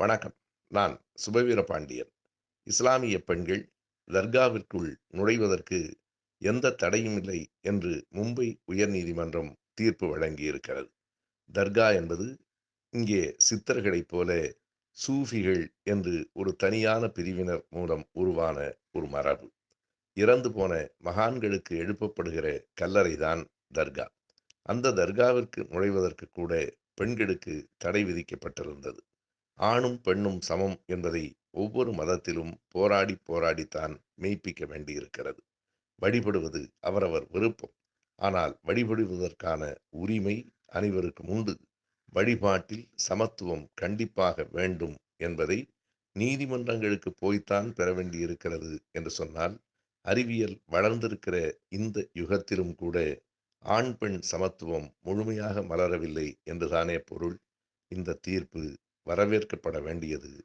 வணக்கம். நான் சுபவீர பாண்டியன். இஸ்லாமிய பெண்கள் தர்காவிற்குள் நுழைவதற்கு எந்த தடையும் இல்லை என்று மும்பை உயர்நீதிமன்றம் தீர்ப்பு வழங்கியிருக்கிறது. தர்கா என்பது இங்கே சித்தர்களைப் போல சூஃபிகள் என்று ஒரு தனியான பிரிவினர் மூலம் உருவான ஒரு மரபு. இறந்து போன மகான்களுக்கு எழுப்பப்படுகிற கல்லறைதான் தர்கா. அந்த தர்காவிற்கு நுழைவதற்கு கூட பெண்களுக்கு தடை விதிக்கப்பட்டிருந்தது. ஆணும் பெண்ணும் சமம் என்பதை ஒவ்வொரு மதத்திலும் போராடி போராடித்தான் மெய்ப்பிக்க வேண்டியிருக்கிறது. வழிபடுவது அவரவர் விருப்பம். ஆனால் வழிபடுவதற்கான உரிமை அனைவருக்கும் உண்டு. வழிபாட்டில் சமத்துவம் கண்டிப்பாக வேண்டும் என்பதை நீதிமன்றங்களுக்கு போய்த்தான் பெற வேண்டியிருக்கிறது என்று சொன்னால் அறிவியல் வளர்ந்திருக்கிற இந்த யுகத்திலும் கூட ஆண் பெண் சமத்துவம் முழுமையாக மலரவில்லை என்றுதானே பொருள்? இந்த தீர்ப்பு வரவேற்கப்பட வேண்டியது.